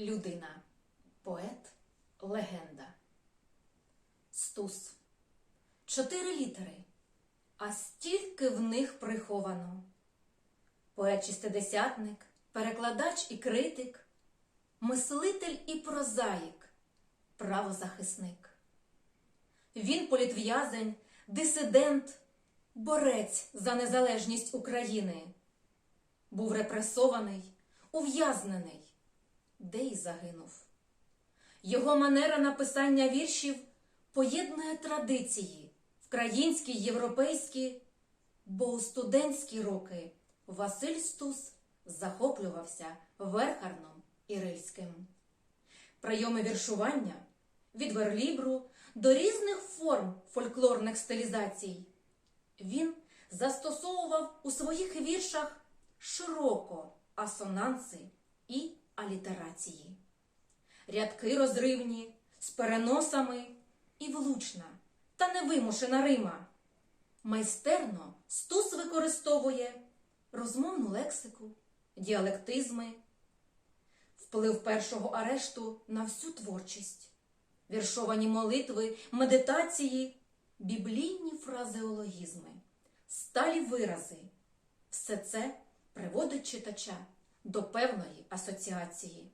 людина, поет, легенда. Стус. Чотири літери, а стільки в них приховано. Поет шістидесятник, перекладач і критик, мислитель і прозаїк, правозахисник. Він політв'язень, дисидент, борець за незалежність України. Був репресований, ув'язнений, де й загинув. Його манера написання віршів поєднує традиції українські, європейські, бо у студентські роки Василь Стус захоплювався Верхарном і Рильським. Прийоми віршування від верлібру до різних форм фольклорних стилізацій. Він застосовував у своїх віршах широко асонанси і алітерації. Рядки розривні, з переносами і влучна та невимушена рима. Майстерно стус використовує розмовну лексику, діалектизми, вплив першого арешту на всю творчість, віршовані молитви, медитації, біблійні фразеологізми, сталі вирази. Все це приводить читача до певної асоціації.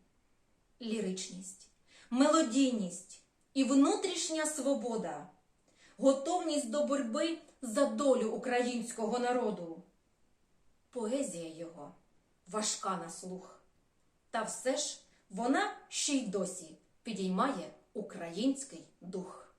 Ліричність, мелодійність і внутрішня свобода, готовність до боротьби за долю українського народу. Поезія його важка на слух. Та все ж вона ще й досі підіймає український дух.